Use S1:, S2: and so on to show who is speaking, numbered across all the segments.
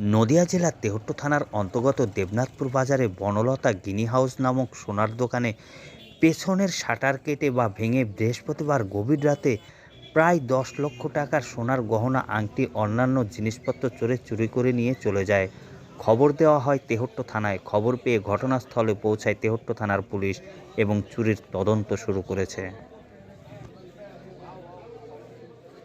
S1: নদিয়া জেলার তেহট্ট থানার অন্তর্গত দেবনাথপুর বাজারে বনলতা গিনি হাউস নামক সোনার দোকানে পেছনের শাটার কেটে বা ভেঙে বৃহস্পতিবার গভীর রাতে প্রায় দশ লক্ষ টাকার সোনার গহনা আংটি, অন্যান্য জিনিসপত্র চোরে চুরি করে নিয়ে চলে যায়। খবর দেওয়া হয় তেহট্ট থানায়। খবর পেয়ে ঘটনাস্থলে পৌঁছায় তেহট্ট থানার পুলিশ এবং চুরির তদন্ত শুরু করেছে।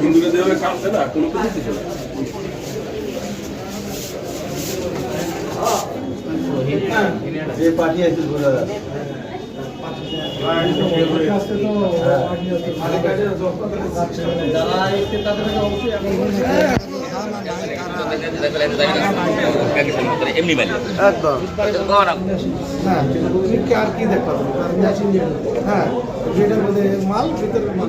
S2: হিন্দুরা যেভাবে কাটছে না কোনো কিছু ছিল না।
S3: যে পার্টি আছে বোঝা
S4: এমনি
S3: একদম। হ্যাঁ। আর কি ম্যাচিং হ্যাঁ। মধ্যে মাল ভিতরে মাল।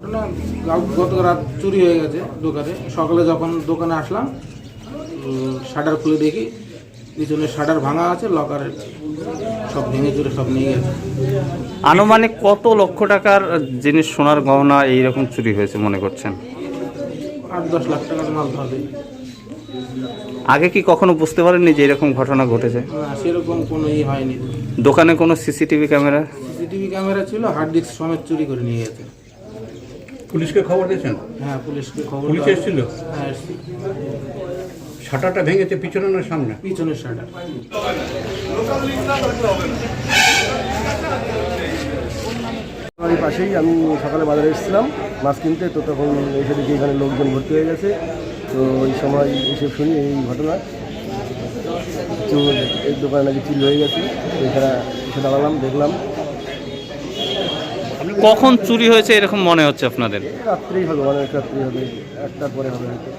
S5: ঘটনা গত রাত চুরি হয়ে গেছে দোকানে। সকালে যখন দোকানে আসলাম শাটার খুলে দেখি পিছনে শাটার ভাঙা আছে লকারের সব ভেঙে চুরে সব নিয়ে গেছে।
S1: আনুমানিক কত লক্ষ টাকার জিনিস সোনার গহনা এইরকম চুরি হয়েছে মনে করছেন?
S5: আট দশ লাখ টাকার মাল ধরবে
S1: আগে কি কখনো বুঝতে পারেননি যে এরকম ঘটনা ঘটেছে?
S5: না সেরকম কোনো ই হয়নি।
S1: দোকানে কোনো সিসিটিভি ক্যামেরা?
S5: সিসিটিভি ক্যামেরা ছিল হার্ড ডিস্ক সমেত চুরি করে নিয়ে গেছে।
S2: পুলিশকে খবর দিয়েছেন?
S5: হ্যাঁ পুলিশকে খবর
S2: পুলিশ
S5: দেওয়া-
S2: এসেছিল?
S5: হ্যাঁ।
S2: শাটারটা ভেঙেছে পিছনে না সামনে?
S5: পিছনের শাটার।
S3: বাড়ির পাশেই আমি সকালে বাজারে এসেছিলাম মাছ কিনতে তো তখন এসে দেখি এখানে লোকজন ভর্তি হয়ে গেছে তো এই সময় এসে শুনি এই ঘটনা। চোর এই দোকানে নাকি চিল হয়ে গেছে তো এখানে এসে দাঁড়ালাম দেখলাম।
S1: কখন চুরি হয়েছে এরকম মনে হচ্ছে আপনাদের?
S3: রাত্রেই হবে অনেক রাত্রি হবে একটার পরে হবে হয়তো।